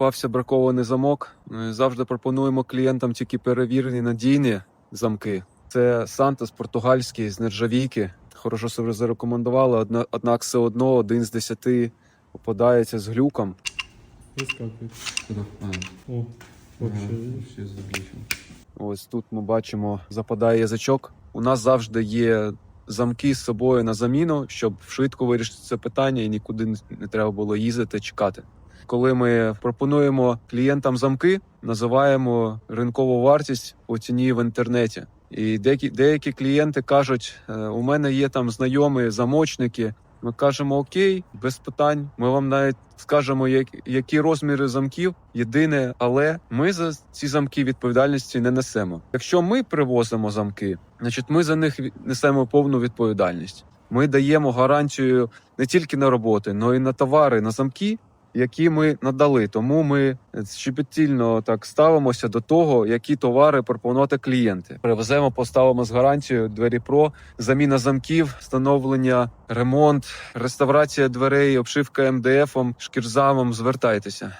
попався бракований замок. Ми завжди пропонуємо клієнтам тільки перевірені надійні замки. Це Сантос португальський з нержавійки. Хорошо себе зарекомендували, однак все одно один з десяти попадається з глюком. О. Ось тут ми бачимо, западає язичок. У нас завжди є замки з собою на заміну, щоб швидко вирішити це питання і нікуди не- не треба було їздити, чекати. Коли ми пропонуємо клієнтам замки, називаємо ринкову вартість по ціні в інтернеті. І деякі, деякі клієнти кажуть: «Е, у мене є там знайомі замочники. Ми кажемо окей, без питань. Ми вам навіть скажемо, як, які розміри замків. Єдине, але ми за ці замки відповідальності не несемо. Якщо ми привозимо замки, значить ми за них несемо повну відповідальність. Ми даємо гарантію не тільки на роботи, але й на товари, на замки, які ми надали. Тому ми щепетільно так ставимося до того, які товари пропонувати клієнти. Привеземо, поставимо з гарантією двері Про, заміна замків, встановлення, ремонт, реставрація дверей, обшивка МДФом, шкірзамом. Звертайтеся.